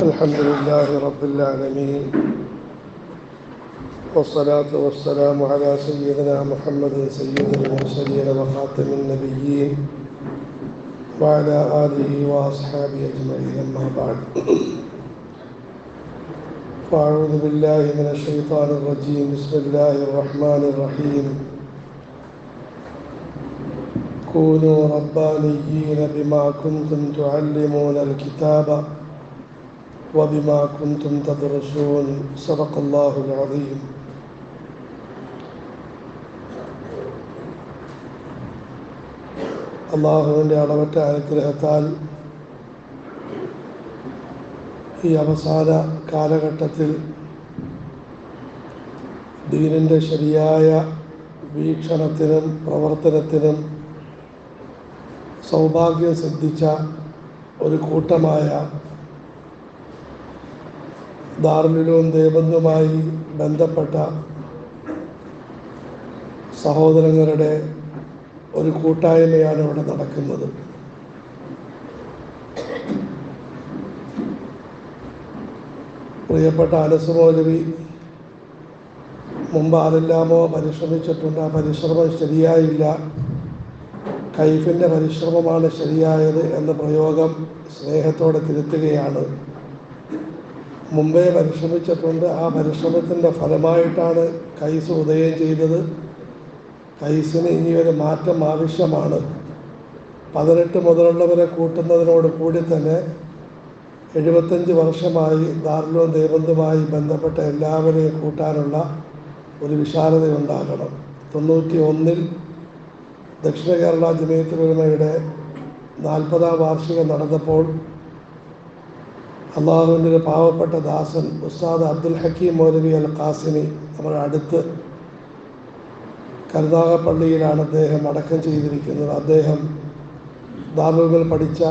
الحمد لله رب العالمين والصلاة والسلام على سيدنا محمد سيد المرسلين وخاتم النبيين وعلى آله وأصحابه أجمعين أما بعد. فأعوذ بالله من الشيطان الرجيم. بسم الله الرحمن الرحيم. كونوا ربانيين بما كنتم تعلمون الكتاب. وبما كنتم تدرسون صدق الله العظيم അള്ളാഹുവിൻ്റെ അളവറ്റ അനുഗ്രഹത്താൽ ഈ അവസാന കാലഘട്ടത്തിൽ ദീനിൻ്റെ ശരിയായ വീക്ഷണത്തിനും പ്രവർത്തനത്തിനും സൗഭാഗ്യം സിദ്ധിച്ച ഒരു കൂട്ടമായ ദാർലുലും ദേവന്തുമായി ബന്ധപ്പെട്ട സഹോദരങ്ങളുടെ ഒരു കൂട്ടായ്മയാണ് ഇവിടെ നടക്കുന്നത്. പ്രിയപ്പെട്ട അനസുമോലവി മുമ്പ് ആരെല്ലാമോ പരിശ്രമിച്ചിട്ടുണ്ട്. ആ പരിശ്രമം ശരിയായില്ല. കൈഫിന്റെ പരിശ്രമമാണ് ശരിയായത് എന്ന പ്രയോഗം സ്നേഹത്തോടെ തിരുത്തുകയാണ്. മുമ്പേ പരിശ്രമിച്ചിട്ടുണ്ട് ആ പരിശ്രമത്തിന്റെ ഫലമായിട്ടാണ് കൈസ് ഉദയം ചെയ്തത്. കൈസിന് ഇനി ഒരു മാറ്റം ആവശ്യമാണ്. പതിനെട്ട് മുതലുള്ളവരെ കൂട്ടുന്നതിനോട് കൂടി തന്നെ എഴുപത്തഞ്ച് വർഷമായി ദാർലോ ദേവന്തുമായി ബന്ധപ്പെട്ട എല്ലാവരെയും കൂട്ടാനുള്ള ഒരു വിശാലതയുണ്ടാകണം. തൊണ്ണൂറ്റി ഒന്നിൽ ദക്ഷിണ കേരള ജമയത്തുലമയുടെ നാൽപ്പതാം വാർഷികം നടന്നപ്പോൾ അള്ളാഹുവിന്റെ ഒരു പാവപ്പെട്ട ദാസൻ ഉസ്താദ് അബ്ദുൽ ഹക്കീം മൗലവി അൽ ഖാസിമി നമ്മുടെ അടുത്ത് കരുനാഗപ്പള്ളിയിലാണ് അദ്ദേഹം അടക്കം ചെയ്തിരിക്കുന്നത്. അദ്ദേഹം ദാറുകൾ പഠിച്ച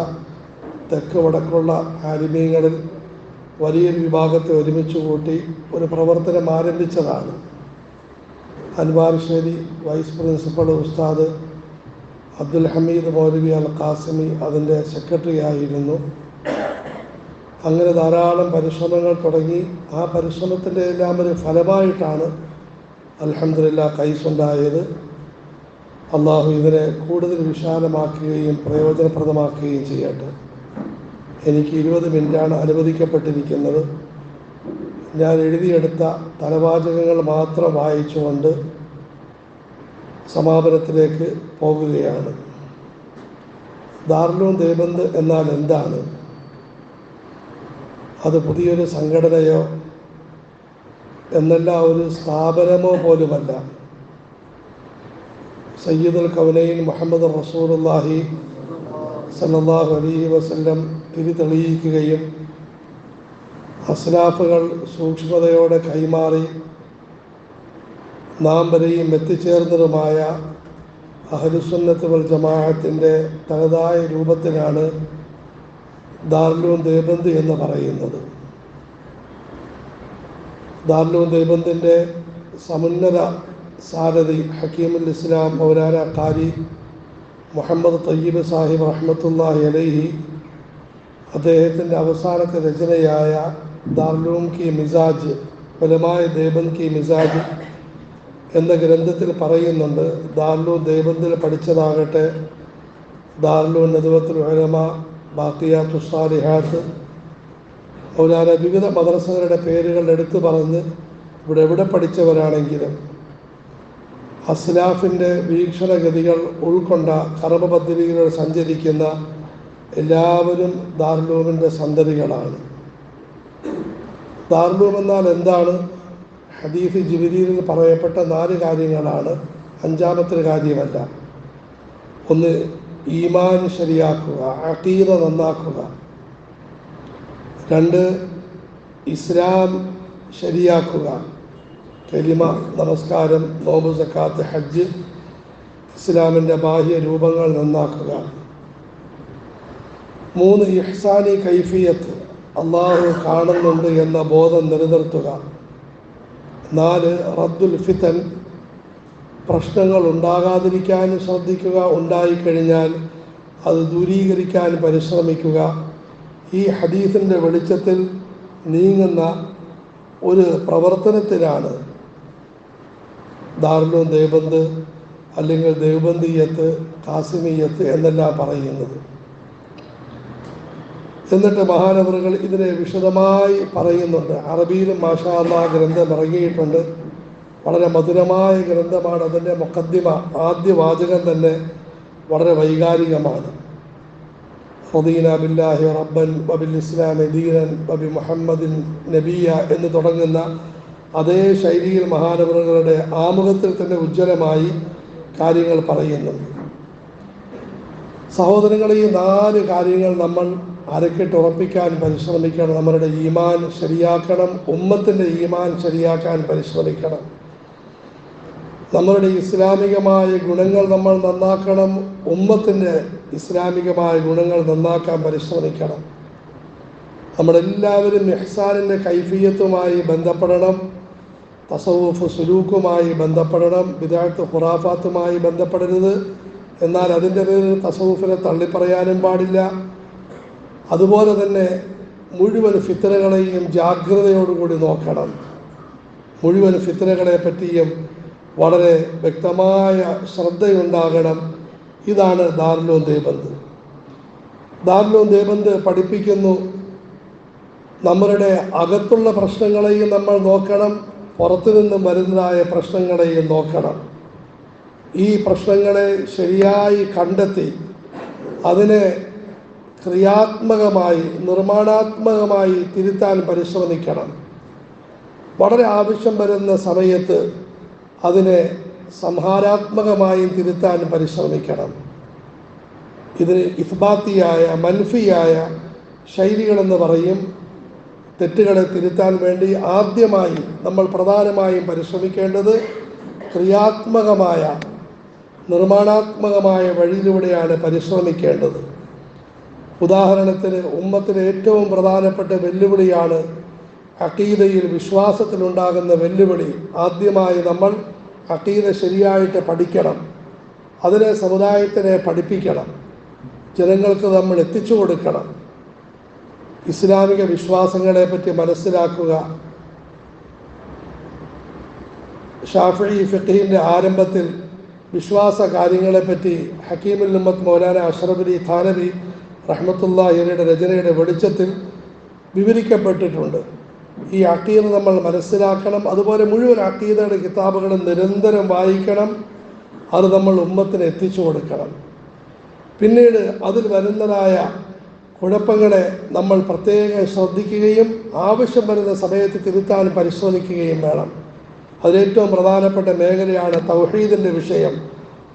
തെക്ക് വടക്കുള്ള ആലിമീങ്ങളിൽ വലിയൊരു വിഭാഗത്തെ ഒരുമിച്ച് കൂട്ടി ഒരു പ്രവർത്തനം ആരംഭിച്ചതാണ്. അൻവാർശ്ശേരി വൈസ് പ്രിൻസിപ്പൾ ഉസ്താദ് അബ്ദുൽ ഹമീദ് മൗലവി അൽ ഖാസിമി അതിന്റെ സെക്രട്ടറി ആയിരുന്നു അങ്ങനെ ധാരാളം പരിശ്രമങ്ങൾ തുടങ്ങി ആ പരിശ്രമത്തിന്റെ എല്ലാം ഒരു ഫലമായിട്ടാണ് അലഹമില്ല കൈസുണ്ടായത്. അള്ളാഹു ഇതിനെ കൂടുതൽ വിശാലമാക്കുകയും പ്രയോജനപ്രദമാക്കുകയും ചെയ്യട്ടെ. എനിക്ക് ഇരുപത് മിനിറ്റാണ് അനുവദിക്കപ്പെട്ടിരിക്കുന്നത്. ഞാൻ എഴുതിയെടുത്ത തലവാചകങ്ങൾ മാത്രം വായിച്ചുകൊണ്ട് സമാപനത്തിലേക്ക് പോകുകയാണ്. ദാർലൂൺ ദേബന്ദ് എന്നാൽ എന്താണ്? അത് പുതിയൊരു സംഘടനയോ എന്നല്ല ഒരു സ്ഥാപനമോ പോലുമല്ല. സയ്യിദുൽ കവലയിൽ മുഹമ്മദ് റസൂലുല്ലാഹി സല്ലാഹു അലൈഹി വസ്ല്ലം തിരി തെളിയിക്കുകയും അസ്ലാഫുകൾ സൂക്ഷ്മതയോടെ കൈമാറി നാം വരെയും എത്തിച്ചേർന്നതുമായ അഹലുസുന്നത്ത് വൽ ജമാഅത്തിന്റെ തനതായ രൂപത്തിലാണ് ദാർലൂൻ ദേബന്ദ് എന്ന് പറയുന്നത്. ദാർലൂൻ ദേബന്ദിന്റെ സമുന്നത സാരഥി ഹക്കീമുൽ ഇസ്ലാം മൗലാന ഖാരി മുഹമ്മദ് തയ്യബ് സാഹിബ് റഹ്മത്തുല്ലാഹി അലൈഹി അദ്ദേഹത്തിന്റെ അവസാനത്തെ രചനയായ ദാർലൂം കി മിസാജ് ഫലമായ ദേബന്ദ് കി മിസാജ് എന്ന ഗ്രന്ഥത്തിൽ പറയുന്നുണ്ട്. ദാർലൂ ദേബന്ദിൽ പഠിച്ചതാകട്ടെ ദാർലൂ നദുവത്തുൽ ഉലമ ബാക്കിയാത്തു സാലിഹാത്ത്. അതുപോലെ വിവിധ മദ്രസകളുടെ പേരുകൾ എടുത്ത് പറഞ്ഞ് ഇവിടെ എവിടെ പഠിച്ചവരാണെങ്കിലും അസ്ലാഫിന്റെ വീക്ഷണഗതികൾ ഉൾക്കൊണ്ട കർമ്മ പദ്ധതികൾ സഞ്ചരിക്കുന്ന എല്ലാവരും ദാർലൂമിന്റെ സന്തതികളാണ്. ദാർലൂം എന്നാൽ എന്താണ്? ഹദീഫ് ജിബിരിയിൽ പറയപ്പെട്ട നാല് കാര്യങ്ങളാണ്. അഞ്ചാമത്തെ കാര്യമല്ല. ഒന്ന് ഈമാൻ ശരിയാക്കുക അക്കീത നന്നാക്കുക. രണ്ട് ഇസ്ലാം ശരിയാക്കുക. കലിമ നമസ്കാരം നോമ്പ് സക്കാത്ത് ഹജ്ജ് ഇസ്ലാമിന്റെ ബാഹ്യ രൂപങ്ങൾ നന്നാക്കുക. മൂന്ന് ഇഹ്സാനി കൈഫിയത്ത് അള്ളാഹു കാണുന്നുണ്ട് എന്ന ബോധം നിലനിർത്തുക. നാല് റദ്ദുൽ ഫിത്തൻ പ്രശ്നങ്ങൾ ഉണ്ടാകാതിരിക്കാൻ ശ്രദ്ധിക്കുക. ഉണ്ടായിക്കഴിഞ്ഞാൽ അത് ദൂരീകരിക്കാൻ പരിശ്രമിക്കുക. ഈ ഹദീസിന്റെ വെളിച്ചത്തിൽ നീങ്ങുന്ന ഒരു പ്രവർത്തനത്തിലാണ് ദാർലോ ദേവന്ത് അല്ലെങ്കിൽ ദേവബന്ദിയത്ത് കാസിമിയത്ത് എന്നെല്ലാം പറയുന്നത്. എന്നിട്ട് മഹാനവറുകൾ ഇതിനെ വിശദമായി പറയുന്നുണ്ട്. അറബിയിലും മാഷാ ഗ്രന്ഥം ഇറങ്ങിയിട്ടുണ്ട്. വളരെ മധുരമായ ഗ്രന്ഥമാണ് അതിന്റെ മുഖദ്ദിമ ആദ്യ വാചകം തന്നെ വളരെ വൈകാരികമാണ്. ഹുദീന ബില്ലാഹി റബ്ബൻ വബിൽ ഇസ്ലാം ദീനൻ ബബി മുഹമ്മദിൻ നബിയ എന്ന് തുടങ്ങുന്ന അതേ ശൈലിയിൽ മഹാനവറുകളുടെ ആമുഖത്തിൽ തന്നെ ഉജ്ജ്വലമായി കാര്യങ്ങൾ പറയുന്നു സഹോദരങ്ങളെ ഈ നാല് കാര്യങ്ങൾ നമ്മൾ അരക്കിട്ട് ഉറപ്പിക്കാൻ പരിശ്രമിക്കണം. നമ്മളുടെ ഈമാൻ ശരിയാക്കണം ഉമ്മത്തിന്റെ ഈമാൻ ശരിയാക്കാൻ പരിശ്രമിക്കണം. നമ്മളുടെ ഇസ്ലാമികമായ ഗുണങ്ങൾ നമ്മൾ നന്നാക്കണം. ഉമ്മത്തിന്റെ ഇസ്ലാമികമായ ഗുണങ്ങൾ നന്നാക്കാൻ പരിശ്രമിക്കണം. നമ്മളെല്ലാവരും മെഹ്സാനിന്റെ കൈഫിയത്തുമായി ബന്ധപ്പെടണം. തസവുഫ് സുലൂക്കുമായി ബന്ധപ്പെടണം. വിദാഴ്ത്ത് ഖുറാഫാത്തുമായി ബന്ധപ്പെടരുത്. എന്നാൽ അതിന്റെ പേരിൽ തസവുഫിനെ തള്ളിപ്പറയാനും പാടില്ല. അതുപോലെ തന്നെ മുഴുവൻ ഫിത്തനകളെയും ജാഗ്രതയോടുകൂടി നോക്കണം. മുഴുവൻ ഫിത്തനകളെ പറ്റിയും വളരെ വ്യക്തമായ ശ്രദ്ധയുണ്ടാകണം. ഇതാണ് ദാർലോൻ ദേബന്ത് ദാർലോൻ ദേബന്ത് പഠിപ്പിക്കുന്നു നമ്മളുടെ അകത്തുള്ള പ്രശ്നങ്ങളെയും നമ്മൾ നോക്കണം പുറത്തു നിന്നും വരുന്നതായ പ്രശ്നങ്ങളെയും നോക്കണം. ഈ പ്രശ്നങ്ങളെ ശരിയായി കണ്ടെത്തി അതിനെ ക്രിയാത്മകമായി നിർമ്മാണാത്മകമായി തിരുത്താൻ പരിശ്രമിക്കണം. വളരെ ആവശ്യം വരുന്ന സമയത്ത് അതിനെ സംഹാരാത്മകമായും തിരുത്താൻ പരിശ്രമിക്കണം. ഇതിന് ഇഫ്ബാത്തിയായ മൻഫിയായ ശൈലികളെന്ന് പറയും. തെറ്റുകളെ തിരുത്താൻ വേണ്ടി ആദ്യമായി നമ്മൾ പ്രധാനമായും പരിശ്രമിക്കേണ്ടത് ക്രിയാത്മകമായ നിർമ്മാണാത്മകമായ വഴിയിലൂടെയാണ് പരിശ്രമിക്കേണ്ടത്. ഉദാഹരണത്തിന് ഉമ്മത്തിന് ഏറ്റവും പ്രധാനപ്പെട്ട വെല്ലുവിളിയാണ് അക്കീതയിൽ വിശ്വാസത്തിലുണ്ടാകുന്ന വെല്ലുവിളി ആദ്യമായി നമ്മൾ അക്കീത ശരിയായിട്ട് പഠിക്കണം. അതിനെ സമുദായത്തിനെ പഠിപ്പിക്കണം. ജനങ്ങൾക്ക് നമ്മൾ എത്തിച്ചു കൊടുക്കണം. ഇസ്ലാമിക വിശ്വാസങ്ങളെ പറ്റി മനസ്സിലാക്കുക. ഷാഫി ഫിഖീന്റെ ആരംഭത്തിൽ വിശ്വാസ കാര്യങ്ങളെപ്പറ്റി ഹക്കീമുൽ ഉമ്മത്ത് മൗലാന അഷറബലി ഥാനബി റഹ്മത്തുല്ലാഹിയുടെ രചനയുടെ വെളിച്ചത്തിൽ വിവരിക്കപ്പെട്ടിട്ടുണ്ട്. ഈ അക്കീത നമ്മൾ മനസ്സിലാക്കണം. അതുപോലെ മുഴുവൻ അക്കീതയുടെ കിതാബുകളും നിരന്തരം വായിക്കണം. അത് നമ്മൾ ഉമ്മത്തിന് എത്തിച്ചു കൊടുക്കണം. പിന്നീട് അതിൽ വരുന്നതായ കുഴപ്പങ്ങളെ നമ്മൾ പ്രത്യേകം ശ്രദ്ധിക്കുകയും ആവശ്യം വരുന്ന സമയത്ത് തിരുത്താൻ പരിശോധിക്കുകയും വേണം. അതിലേറ്റവും പ്രധാനപ്പെട്ട മേഖലയാണ് തൗഹീദിന്റെ വിഷയം.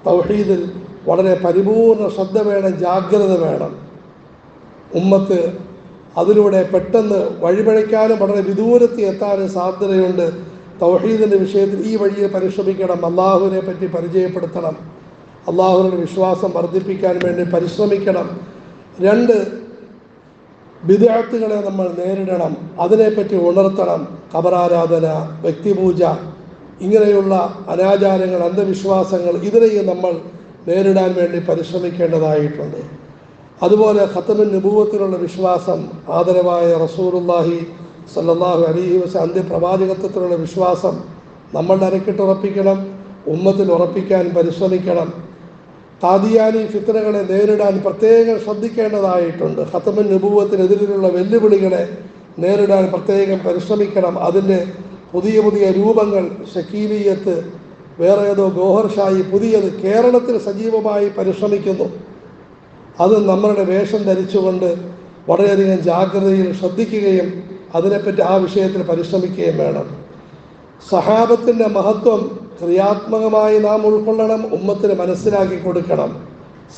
തൗഹീദിൽ വളരെ പരിപൂർണ ശ്രദ്ധ വേണം ജാഗ്രത വേണം. ഉമ്മത്ത് അതിലൂടെ പെട്ടെന്ന് വഴിപഴയ്ക്കാനും വളരെ വിദൂരത്തിൽ എത്താനും സാധ്യതയുണ്ട്. തൗഹീദിന്റെ വിഷയത്തിൽ ഈ വഴിയെ പരിശ്രമിക്കണം. അള്ളാഹുവിനെ പറ്റി പരിചയപ്പെടുത്തണം. അള്ളാഹുവിന്റെ വിശ്വാസം വർദ്ധിപ്പിക്കാൻ വേണ്ടി പരിശ്രമിക്കണം. രണ്ട് വിദ്യാർത്ഥികളെ നമ്മൾ നേരിടണം. അതിനെപ്പറ്റി ഉണർത്തണം. കബറാരാധന വ്യക്തിപൂജ ഇങ്ങനെയുള്ള അനാചാരങ്ങൾ അന്ധവിശ്വാസങ്ങൾ ഇതിനെയും നമ്മൾ നേരിടാൻ വേണ്ടി പരിശ്രമിക്കേണ്ടതായിട്ടുണ്ട്. അതുപോലെ ഖത്തമിൻ നുപൂവത്തിലുള്ള വിശ്വാസം ആദരവായ റസൂലുല്ലാഹി സല്ലാഹു അലൈഹി വസ അന്ത്യപ്രവാചകത്വത്തിലുള്ള വിശ്വാസം നമ്മൾ അരക്കിട്ട് ഉറപ്പിക്കണം ഉമ്മത്തിൽ ഉറപ്പിക്കാൻ പരിശ്രമിക്കണം. താദിയാനി ഫിത്തനകളെ നേരിടാൻ പ്രത്യേകം ശ്രദ്ധിക്കേണ്ടതായിട്ടുണ്ട്. ഖത്തമിൻ നിബൂവത്തിനെതിരെയുള്ള വെല്ലുവിളികളെ നേരിടാൻ പ്രത്യേകം പരിശ്രമിക്കണം. അതിന്റെ പുതിയ പുതിയ രൂപങ്ങൾ ഷക്കീലിയത്ത് വേറെ ഏതോ ഗോഹർഷായി പുതിയത് കേരളത്തിൽ സജീവമായി പരിശ്രമിക്കുന്നു. അത് നമ്മളുടെ വേഷം ധരിച്ചുകൊണ്ട് വളരെയധികം ജാഗ്രതയിൽ ശ്രദ്ധിക്കുകയും അതിനെപ്പറ്റി ആ വിഷയത്തിൽ പരിശ്രമിക്കുകയും വേണം. സഹാബത്തിന്റെ മഹത്വം ക്രിയാത്മകമായി നാം ഉൾക്കൊള്ളണം ഉമ്മത്തിന് മനസ്സിലാക്കി കൊടുക്കണം.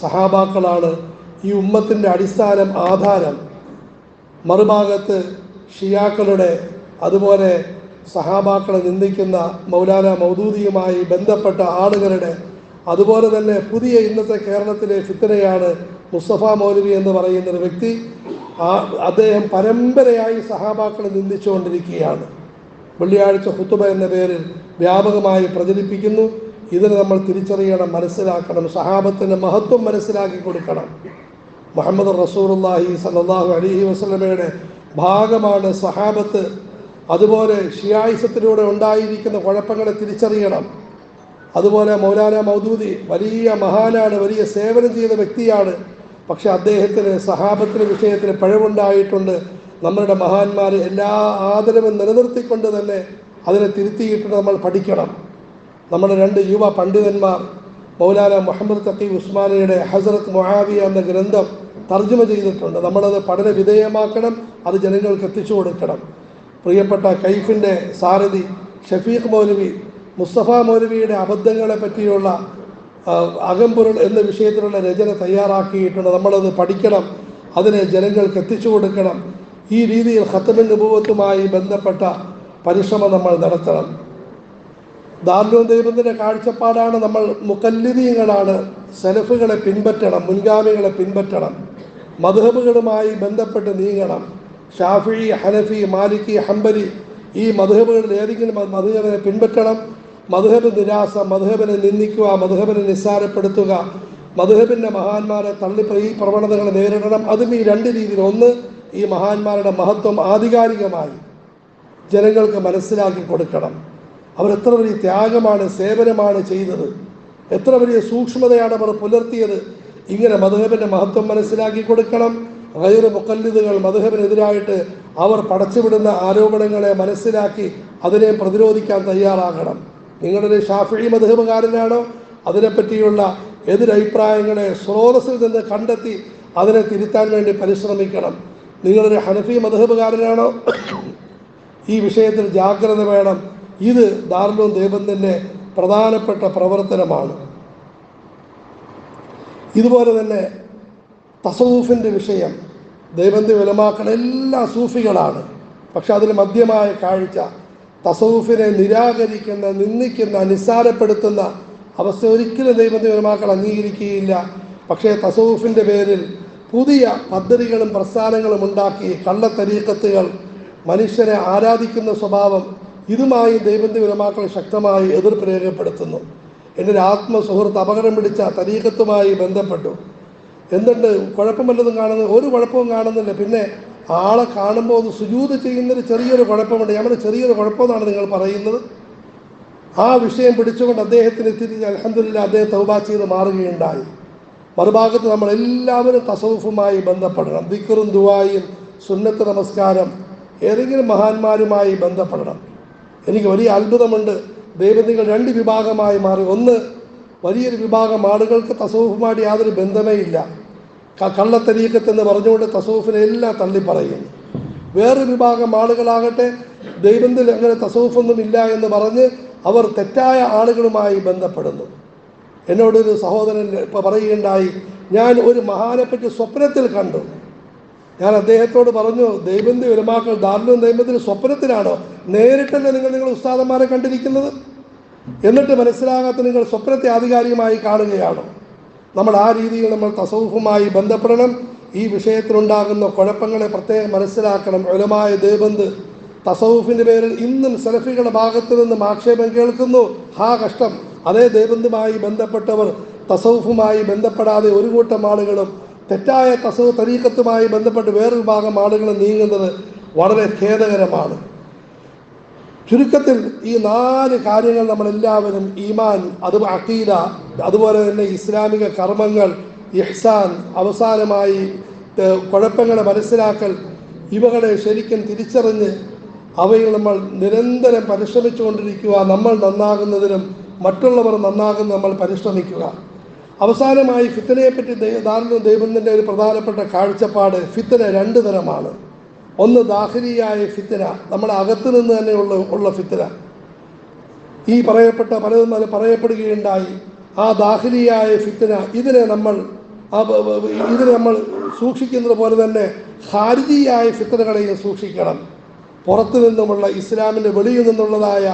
സഹാബാക്കളാണ് ഈ ഉമ്മത്തിന്റെ അടിസ്ഥാനം ആധാരം. മറുഭാഗത്ത് ഷിയാക്കളുടെ അതുപോലെ സഹാബാക്കളെ നിന്ദിക്കുന്ന മൗലാന മൗദൂദിയുമായി ബന്ധപ്പെട്ട ആളുകളുടെ അതുപോലെ തന്നെ പുതിയ ഇന്നത്തെ കേരളത്തിലെ ഫിത്തനയാണ് മുസ്തഫ മൗലവി എന്ന് പറയുന്ന ഒരു വ്യക്തി ആ അദ്ദേഹം പരമ്പരയായി സഹാബാക്കളെ നിന്ദിച്ചുകൊണ്ടിരിക്കുകയാണ്. വെള്ളിയാഴ്ച ഹുത്തുബ എന്ന പേരിൽ വ്യാപകമായി പ്രചരിപ്പിക്കുന്നു. ഇതിനെ നമ്മൾ തിരിച്ചറിയണം മനസ്സിലാക്കണം സഹാബത്തിന്റെ മഹത്വം മനസ്സിലാക്കി കൊടുക്കണം. മുഹമ്മദ് റസൂർല്ലാഹി സലാഹു അലഹി വസ്ലമയുടെ ഭാഗമാണ് സഹാബത്ത്. അതുപോലെ ഷിയായിസത്തിലൂടെ ഉണ്ടായിരിക്കുന്ന കുഴപ്പങ്ങളെ തിരിച്ചറിയണം. അതുപോലെ മൗലാന മൗദൂദി വലിയ മഹാനാണ് വലിയ സേവനം ചെയ്ത വ്യക്തിയാണ്. പക്ഷെ അദ്ദേഹത്തിന് സഹാബത്തിന് വിഷയത്തിന് പഴവുണ്ടായിട്ടുണ്ട്. നമ്മളുടെ മഹാന്മാർ എല്ലാ ആദരവും നിലനിർത്തിക്കൊണ്ട് തന്നെ അതിനെ തിരുത്തിയിട്ടുണ്ട് നമ്മൾ പഠിക്കണം. നമ്മുടെ രണ്ട് യുവ പണ്ഡിതന്മാർ മൗലാന മുഹമ്മദ് തക്കി ഉസ്മാനിയുടെ ഹസരത്ത് മൊഹാബിയ എന്ന ഗ്രന്ഥം തർജമ ചെയ്തിട്ടുണ്ട്. നമ്മളത് പഠന വിധേയമാക്കണം അത് ജനങ്ങൾക്ക് എത്തിച്ചു കൊടുക്കണം. പ്രിയപ്പെട്ട കൈഫിന്റെ സാരഥി ഷഫീഖ് മൗലവി മുസ്തഫ മൗലവിയുടെ അബദ്ധങ്ങളെ പറ്റിയുള്ള ആ, അകംപൊരുൾ എന്ന വിഷയത്തിലുള്ള രചന തയ്യാറാക്കിയിട്ടുണ്ട് നമ്മളത് പഠിക്കണം അതിനെ ജനങ്ങൾക്ക് എത്തിച്ചു കൊടുക്കണം. ഈ രീതിയിൽ ഖത്തമിൻ അനുഭവത്തുമായി ബന്ധപ്പെട്ട പരിശ്രമം നമ്മൾ നടത്തണം. ദാർലൂൻ ദൈവത്തിന്റെ കാഴ്ചപ്പാടാണ് നമ്മൾ മുക്കല്ലിതീങ്ങളാണ് സെലഫുകളെ പിൻപറ്റണം മുൻഗാമികളെ പിൻപറ്റണം മധുഹബുകളുമായി ബന്ധപ്പെട്ട് നീങ്ങണം. ഷാഫി ഹനഫി മാലിക്കി ഹംബലി ഈ മധുഹബുകളിൽ ഏതെങ്കിലും മധുഹബിനെ പിൻപറ്റണം മധുഹബ് നിരാസ മധുഹബിനെ നിന്ദിക്കുക മധുഹബിനെ നിസ്സാരപ്പെടുത്തുക മധുഹബിന്റെ മഹാന്മാരെ തള്ളി ഈ പ്രവണതകളെ നേരിടണം. അതും ഈ രണ്ട് രീതിയിൽ. ഒന്ന് ഈ മഹാന്മാരുടെ മഹത്വം ആധികാരികമായി ജനങ്ങൾക്ക് മനസ്സിലാക്കി കൊടുക്കണം. അവരെത്ര വലിയ ത്യാഗമാണ് സേവനമാണ് ചെയ്തത്. എത്ര വലിയ സൂക്ഷ്മതയാണ് അവർ പുലർത്തിയത്. ഇങ്ങനെ മധുഹബിന്റെ മഹത്വം മനസ്സിലാക്കി കൊടുക്കണം. ഗൈറ് മുക്കല്ലിദുകൾ മധുഹബിനെതിരായിട്ട് അവർ പടച്ചുവിടുന്ന ആരോപണങ്ങളെ മനസ്സിലാക്കി അതിനെ പ്രതിരോധിക്കാൻ തയ്യാറാകണം. നിങ്ങളൊരു ഷാഫി മധുഹബുകാരനാണോ? അതിനെപ്പറ്റിയുള്ള എതിരഭിപ്രായങ്ങളെ സ്രോതസ്സിൽ നിന്ന് കണ്ടെത്തി അതിനെ തിരുത്താൻ വേണ്ടി പരിശ്രമിക്കണം. നിങ്ങളൊരു ഹനഫി മധുഹബുകാരനാണോ? ഈ വിഷയത്തിൽ ജാഗ്രത വേണം. ഇത് ദാർലൂൻ ദേവന്തിന്റെ പ്രധാനപ്പെട്ട പ്രവർത്തനമാണ്. ഇതുപോലെ തന്നെ തസവൂഫിന്റെ വിഷയം. ദൈവന്തി വിലമാക്കണ എല്ലാ സൂഫികളാണ്. പക്ഷെ അതിന് മധ്യമായ കാഴ്ച തസവൂഫിനെ നിരാകരിക്കുന്ന നിന്ദിക്കുന്ന നിസ്സാരപ്പെടുത്തുന്ന അവസ്ഥ ഒരിക്കലും വിലമാക്കൾ അംഗീകരിക്കുകയില്ല. പക്ഷേ തസൂഫിന്റെ പേരിൽ പുതിയ പദ്ധതികളും പ്രസ്ഥാനങ്ങളും ഉണ്ടാക്കി കള്ളത്തരീക്കത്തുകൾ മനുഷ്യരെ ആരാധിക്കുന്ന സ്വഭാവം ഇതുമായി ദൈവന്തി വിലമാക്കൾ ശക്തമായി എതിർപ്പ് രേഖപ്പെടുത്തുന്നു. എന്റെ ഒരു ആത്മസുഹൃത്ത് അപകടം പിടിച്ച തരീക്കത്തുമായി ബന്ധപ്പെട്ടു. എന്തുണ്ട്? കുഴപ്പമല്ലതും കാണുന്നു ഒരു കുഴപ്പവും കാണുന്നില്ല. പിന്നെ ആളെ കാണുമ്പോൾ ഒന്ന് സുജൂത് ചെയ്യുന്നൊരു ചെറിയൊരു കുഴപ്പമുണ്ട്. ഞങ്ങളുടെ ചെറിയൊരു കുഴപ്പമെന്നാണ് നിങ്ങൾ പറയുന്നത്. ആ വിഷയം പിടിച്ചുകൊണ്ട് അദ്ദേഹത്തിന് തിരിച്ച് അലഹമില്ല അദ്ദേഹം തൗബ ചെയ്ത് മാറുകയുണ്ടായി. മറുഭാഗത്ത് നമ്മൾ എല്ലാവരും തസവുഫുമായി ബന്ധപ്പെടണം. ദിക്കറും ദുവായും സുന്നത്ത് നമസ്കാരം ഏതെങ്കിലും മഹാന്മാരുമായി ബന്ധപ്പെടണം. എനിക്ക് വലിയ അത്ഭുതമുണ്ട്. ദൈവനികൾ രണ്ട് വിഭാഗമായി മാറി. ഒന്ന് വലിയൊരു വിഭാഗം ആളുകൾക്ക് തസവുഫുമായിട്ട് യാതൊരു ബന്ധമേ ഇല്ല. കള്ളത്തരീക്കത്തെന്ന് പറഞ്ഞുകൊണ്ട് തസൂഫിനെ എല്ലാം തള്ളി പറയും. വേറെ വിഭാഗം ആളുകളാകട്ടെ ദൈവത്തിൽ അങ്ങനെ തസൂഫൊന്നും ഇല്ല എന്ന് പറഞ്ഞ് അവർ തെറ്റായ ആളുകളുമായി ബന്ധപ്പെടുന്നു. എന്നോടൊരു സഹോദരൻ പറയുകയുണ്ടായി ഞാൻ ഒരു മഹാനെപ്പറ്റി സ്വപ്നത്തിൽ കണ്ടു. ഞാൻ അദ്ദേഹത്തോട് പറഞ്ഞു ദൈവന്തി ഒരുമാക്കൾ ദാർലും ദൈവത്തിന് സ്വപ്നത്തിലാണോ? നേരിട്ടല്ലേ നിങ്ങൾ നിങ്ങൾ ഉസ്താദന്മാരെ കണ്ടിരിക്കുന്നത്? എന്നിട്ട് മനസ്സിലാകാത്ത നിങ്ങൾ സ്വപ്നത്തെ ആധികാരികമായി കാണുകയാണോ? നമ്മൾ ആ രീതിയിൽ നമ്മൾ തസൗഫുമായി ബന്ധപ്പെടണം. ഈ വിഷയത്തിലുണ്ടാകുന്ന കുഴപ്പങ്ങളെ പ്രത്യേകം മനസ്സിലാക്കണം. ഉലമായ ദേബന്ത് തസൗഫിന്റെ പേരിൽ ഇന്നും സെലഫികളുടെ ഭാഗത്തു നിന്നും ആക്ഷേപം കേൾക്കുന്നു. ഹാ കഷ്ടം. അതേ ദേബന്തുമായി ബന്ധപ്പെട്ടവർ തസൗഫുമായി ബന്ധപ്പെടാതെ ഒരു കൂട്ടം ആളുകളും തെറ്റായ തസവ് തരീക്കത്തുമായി ബന്ധപ്പെട്ട് വേറൊരു ഭാഗം ആളുകൾ നീങ്ങുന്നത് വളരെ ഖേദകരമാണ്. ചുരുക്കത്തിൽ ഈ നാല് കാര്യങ്ങൾ നമ്മളെല്ലാവരും ഈമാൻ അത് അക്കീദ അതുപോലെ തന്നെ ഇസ്ലാമിക കർമ്മങ്ങൾ ഇഹ്സാൻ അവസാനമായി കുഴപ്പങ്ങളെ മനസ്സിലാക്കൽ ഇവകളെ ശരിക്കും തിരിച്ചറിഞ്ഞ് അവയിൽ നമ്മൾ നിരന്തരം പരിശ്രമിച്ചുകൊണ്ടിരിക്കുക നമ്മൾ നന്നാകുന്നതിനും മറ്റുള്ളവർ നന്നാകുന്ന നമ്മൾ പരിശ്രമിക്കുക. അവസാനമായി ഫിത്തനയെപ്പറ്റി ദാരുണ ദൈവത്തിന്റെ ഒരു പ്രധാനപ്പെട്ട കാഴ്ചപ്പാട് ഫിത്തന രണ്ട് തരമാണ്. ഒന്ന് ദാഹരിയായ ഫിത്തന നമ്മുടെ അകത്ത് നിന്ന് തന്നെ ഉള്ള ഉള്ള ഫിത്തന. ഈ പറയപ്പെട്ട പലതും അത് പറയപ്പെടുകയുണ്ടായി. ആ ദാഹിലിയായ ഫിത്തന ഇതിനെ നമ്മൾ ഇതിനെ നമ്മൾ സൂക്ഷിക്കുന്നത് പോലെ തന്നെ ഹാരിതിയായ ഫിത്തനകളെയും സൂക്ഷിക്കണം. പുറത്തു നിന്നുമുള്ള ഇസ്ലാമിന്റെ വെളിയിൽ നിന്നുള്ളതായ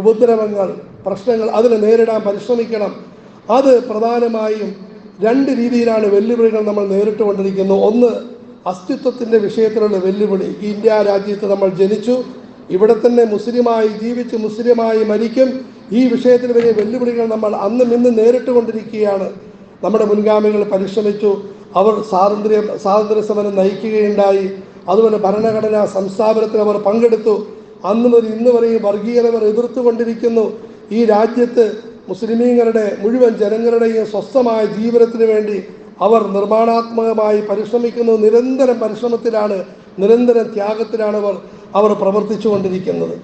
ഉപദ്രവങ്ങൾ പ്രശ്നങ്ങൾ അതിനെ നേരിടാൻ പരിശ്രമിക്കണം. അത് പ്രധാനമായും രണ്ട് രീതിയിലാണ് വെല്ലുവിളികൾ നമ്മൾ നേരിട്ട് കൊണ്ടിരിക്കുന്നത് ഒന്ന് അസ്തിത്വത്തിന്റെ വിഷയത്തിലുള്ള വെല്ലുവിളി. ഇന്ത്യ രാജ്യത്ത് നമ്മൾ ജനിച്ചു ഇവിടെ തന്നെ മുസ്ലിമായി ജീവിച്ച് മുസ്ലിമായി മരിക്കും. ഈ വിഷയത്തിൽ വലിയ വെല്ലുവിളികൾ നമ്മൾ അന്നും ഇന്നും നേരിട്ടുകൊണ്ടിരിക്കുകയാണ്. നമ്മുടെ മുൻഗാമികൾ പരിശ്രമിച്ചു. അവർ സ്വാതന്ത്ര്യം സ്വാതന്ത്ര്യ സമരം നയിക്കുകയുണ്ടായി. അതുപോലെ ഭരണഘടനാ സംസ്ഥാപനത്തിൽ അവർ പങ്കെടുത്തു. അന്ന് മുതൽ ഇന്ന് വരെയും വർഗീയത അവർ എതിർത്തുകൊണ്ടിരിക്കുന്നു. ഈ രാജ്യത്ത് മുസ്ലിമീങ്ങളുടെ മുഴുവൻ ജനങ്ങളുടെയും സ്വസ്ഥമായ ജീവിതത്തിന് വേണ്ടി അവർ നിർമ്മാണാത്മകമായി പരിശ്രമിക്കുന്നു. നിരന്തരം പരിശ്രമത്തിലാണ് നിരന്തരം ത്യാഗത്തിലാണ് അവർ അവർ പ്രവർത്തിച്ചു കൊണ്ടിരിക്കുന്നത്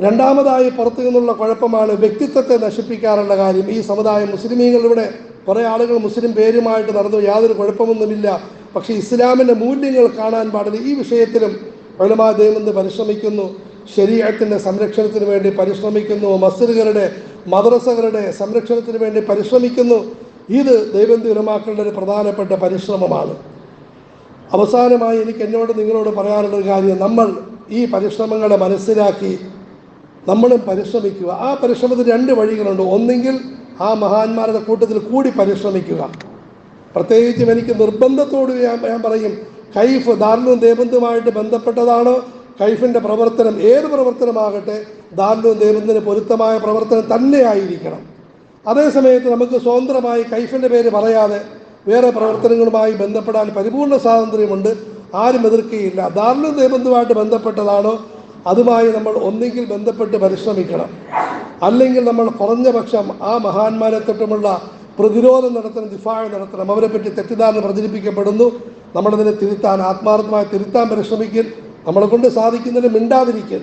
രണ്ടാമതായി പുറത്തു നിന്നുള്ള കുഴപ്പമാണ് വ്യക്തിത്വത്തെ നശിപ്പിക്കാറുള്ള കാര്യം. ഈ സമുദായം മുസ്ലിമീങ്ങളിവിടെ കുറേ ആളുകൾ മുസ്ലിം പേരുമായിട്ട് നടന്നു. യാതൊരു കുഴപ്പമൊന്നുമില്ല. പക്ഷേ ഇസ്ലാമിന്റെ മൂല്യങ്ങൾ കാണാൻ പാടില്ല. ഈ വിഷയത്തിലും ഒലമാ ദൈവം പരിശ്രമിക്കുന്നു. ശരീരത്തിന്റെ സംരക്ഷണത്തിന് വേണ്ടി പരിശ്രമിക്കുന്നു. മസ്ജിദുകളുടെ മദ്രസകളുടെ സംരക്ഷണത്തിന് വേണ്ടി പരിശ്രമിക്കുന്നു. ഇത് ദൈവന്തി ഉലമാക്കളുടെ ഒരു പ്രധാനപ്പെട്ട പരിശ്രമമാണ്. അവസാനമായി എനിക്ക് എന്നോട് നിങ്ങളോട് പറയാനുള്ള കാര്യം. നമ്മൾ ഈ പരിശ്രമങ്ങളെ മനസ്സിലാക്കി നമ്മളും പരിശ്രമിക്കുക. ആ പരിശ്രമത്തിന് രണ്ട് വഴികളുണ്ട്. ഒന്നെങ്കിൽ ആ മഹാന്മാരുടെ കൂട്ടത്തിൽ കൂടി പരിശ്രമിക്കുക. പ്രത്യേകിച്ചും എനിക്ക് നിർബന്ധത്തോട് ഞാൻ ഞാൻ പറയും കൈഫ് ദാരുലും ദേവന്തുമായിട്ട് ബന്ധപ്പെട്ടതാണ്. കൈഫിന്റെ പ്രവർത്തനം ഏത് പ്രവർത്തനമാകട്ടെ ദാരുലും ദേവന്തിന് പൊരുത്തമായ പ്രവർത്തനം തന്നെ ആയിരിക്കണം അതേസമയത്ത് നമുക്ക് സ്വതന്ത്രമായി കൈഫിന്റെ പേര് പറയാതെ വേറെ പ്രവർത്തനങ്ങളുമായി ബന്ധപ്പെടാൻ പരിപൂർണ സ്വാതന്ത്ര്യമുണ്ട്. ആരും എതിർക്കുകയില്ല. ദാരുലും ദേവന്തുമായിട്ട് ബന്ധപ്പെട്ടതാണോ? അതുമായി നമ്മൾ ഒന്നുകിൽ ബന്ധപ്പെട്ട് പരിശ്രമിക്കണം. അല്ലെങ്കിൽ നമ്മൾ കുറഞ്ഞ പക്ഷം ആ മഹാന്മാരെ തൊട്ടുമുള്ള പ്രതിരോധം നടത്തണം ദിഫായം നടത്തണം. അവരെ പറ്റി തെറ്റിദ്ധാരണ പ്രചരിപ്പിക്കപ്പെടുന്നു. നമ്മളതിനെ തിരുത്താൻ ആത്മാർത്ഥമായി തിരുത്താൻ പരിശ്രമിക്കൽ. നമ്മളെ കൊണ്ട് സാധിക്കുന്നതിന് മിണ്ടാതിരിക്കൽ.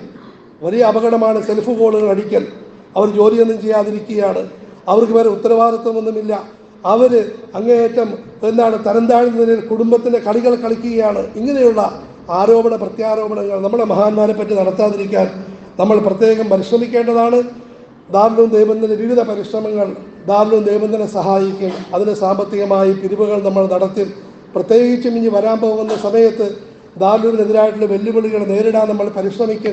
വലിയ അപകടമാണ് സെൽഫ് കോളുകൾ അടിക്കൽ. അവർ ജോലിയൊന്നും ചെയ്യാതിരിക്കുകയാണ്. അവർക്ക് വേറെ ഉത്തരവാദിത്വമൊന്നുമില്ല. അവർ അങ്ങേയറ്റം എന്താണ് തരം താഴ്ന്ന കുടുംബത്തിന്റെ കളികൾ കളിക്കുകയാണ്. ഇങ്ങനെയുള്ള ആരോപണ പ്രത്യാരോപണങ്ങൾ നമ്മുടെ മഹാന്മാരെ പറ്റി നടത്താതിരിക്കാൻ നമ്മൾ പ്രത്യേകം പരിശ്രമിക്കേണ്ടതാണ്. ദാരുലും ദൈവത്തിന്റെ വിവിധ പരിശ്രമങ്ങൾ ദാരുലും ദൈവത്തിനെ സഹായിക്കും. അതിന് സാമ്പത്തികമായി പിരിവുകൾ നമ്മൾ നടത്തി. പ്രത്യേകിച്ചും ഇനി വരാൻ പോകുന്ന സമയത്ത് ദാരുണിനെതിരായിട്ടുള്ള വെല്ലുവിളികൾ നേരിടാൻ നമ്മൾ പരിശ്രമിക്കും.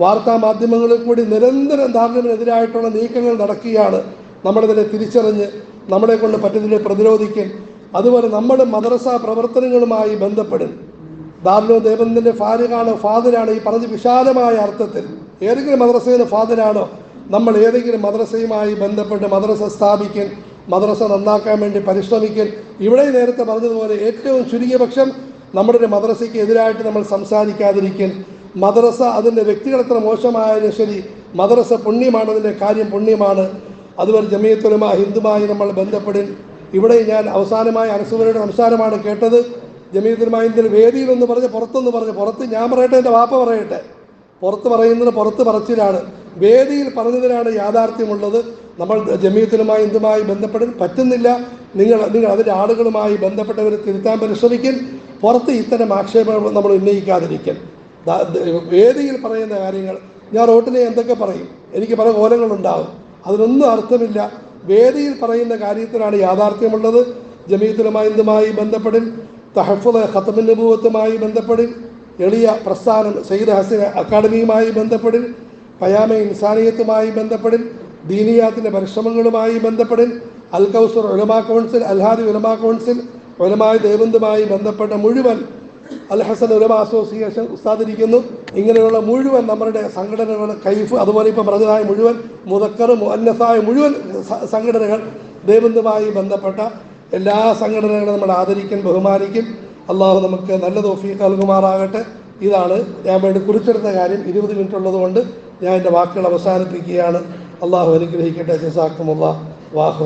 വാർത്താ മാധ്യമങ്ങളിൽ കൂടി നിരന്തരം ദാരുണിനെതിരായിട്ടുള്ള നീക്കങ്ങൾ നടക്കുകയാണ്. നമ്മളിതിനെ തിരിച്ചറിഞ്ഞ് നമ്മളെ കൊണ്ട് പറ്റുന്നതിനെ പ്രതിരോധിക്കും. അതുപോലെ നമ്മുടെ മദ്രസ പ്രവർത്തനങ്ങളുമായി ബന്ധപ്പെടും. ദാർലോ ദേവന്തിന്റെ ഫാരിഖാണ് ഫാദരാണോ ഈ പറഞ്ഞ വിശാലമായ അർത്ഥത്തിൽ ഏതെങ്കിലും മദ്രസയുടെ ഫാദരാണോ നമ്മൾ ഏതെങ്കിലും മദ്രസയുമായി ബന്ധപ്പെട്ട് മദ്രസ സ്ഥാപിക്കൽ മദ്രസ നന്നാക്കാൻ വേണ്ടി പരിശ്രമിക്കൽ. ഇവിടെ നേരത്തെ പറഞ്ഞതുപോലെ ഏറ്റവും ചുരുങ്ങിയ പക്ഷം നമ്മുടെ ഒരു മദ്രസയ്ക്ക് എതിരായിട്ട് നമ്മൾ സംസാരിക്കാതിരിക്കൽ. മദ്രസ അതിന്റെ വ്യക്തികൾ എത്ര മോശമായാലും ശരി മദ്രസ പുണ്യമാണ് അതിന്റെ കാര്യം പുണ്യമാണ്. അതുപോലെ ജമിയത്തുലമ ഹിന്ദുമായി നമ്മൾ ബന്ധപ്പെടും ഇവിടെ ഞാൻ അവസാനമായി അനസുവരുടെ സംസാരമാണ് കേട്ടത്. ജമീയത്തുലമ ഇന്ത്യയിൽ വേദിയിലൊന്ന് പറഞ്ഞ് പുറത്തൊന്ന് പറഞ്ഞ് പുറത്ത് ഞാൻ പറയട്ടെ എന്റെ വാപ്പ പറയട്ടെ. പുറത്ത് പറയുന്നതിന് പുറത്ത് പറച്ചിലാണ്. വേദിയിൽ പറഞ്ഞതിനാണ് യാഥാർത്ഥ്യമുള്ളത്. നമ്മൾ ജമീയത്തിനുമായി എന്തുമായി ബന്ധപ്പെടാൻ പറ്റുന്നില്ല. നിങ്ങൾ നിങ്ങൾ അതിന്റെ ആളുകളുമായി ബന്ധപ്പെട്ടവരെ തിരുത്താൻ പരിശ്രമിക്കൽ പുറത്ത് ഇത്തരം ആക്ഷേപങ്ങൾ നമ്മൾ ഉന്നയിക്കാതിരിക്കൽ. വേദിയിൽ പറയുന്ന കാര്യങ്ങൾ ഞാൻ റോട്ടിനെ എന്തൊക്കെ പറയും? എനിക്ക് പല കോലങ്ങളുണ്ടാകും അതിനൊന്നും അർത്ഥമില്ല. വേദിയിൽ പറയുന്ന കാര്യത്തിനാണ് യാഥാർത്ഥ്യമുള്ളത്. ജമീയത്തിലുമായി എന്തുമായി ബന്ധപ്പെടൽ തഹഫുദ് ഖത്തമിൻ നബൂവത്തുമായി ബന്ധപ്പെടിൽ എളിയ പ്രസ്ഥാനം സയ്യിദ് ഹസീന അക്കാഡമിയുമായി ബന്ധപ്പെടിൽ പയാമ ഇൻസാനിയത്തുമായി ബന്ധപ്പെടിൽ ദീനിയാത്തിന്റെ പരിശ്രമങ്ങളുമായി ബന്ധപ്പെടിൽ അൽ കൗസർ ഉലമാ കൗൺസിൽ അൽഹാദി ഉലമാ കൗൺസിൽ ഉലമായ ദേവന്തുമായി ബന്ധപ്പെട്ട മുഴുവൻ അൽ ഹസൻ ഉലമ അസോസിയേഷൻ ഉസ്താദിരിക്കുന്നു. ഇങ്ങനെയുള്ള മുഴുവൻ നമ്മുടെ സംഘടനകൾ കൈഫ് അതുപോലെ ഇപ്പോൾ പറഞ്ഞതായ മുഴുവൻ മുതക്കർ മുന്നസായ മുഴുവൻ സംഘടനകൾ ദേവന്തുമായി ബന്ധപ്പെട്ട എല്ലാ സംഘടനകളും നമ്മൾ ആദരിക്കും ബഹുമാനിക്കും. അള്ളാഹു നമുക്ക് നല്ല തോഫീക്ക് നൽകുമാറാകട്ടെ. ഇതാണ് ഞാൻ വേണ്ടി കുറിച്ചെടുത്ത കാര്യം. ഇരുപത് മിനിറ്റ് ഉള്ളതുകൊണ്ട് ഞാൻ എന്റെ വാക്കുകൾ അവസാനിപ്പിക്കുകയാണ്. അള്ളാഹു അനുഗ്രഹിക്കട്ടെ. ജസാക്കുമുള്ള. വാഹു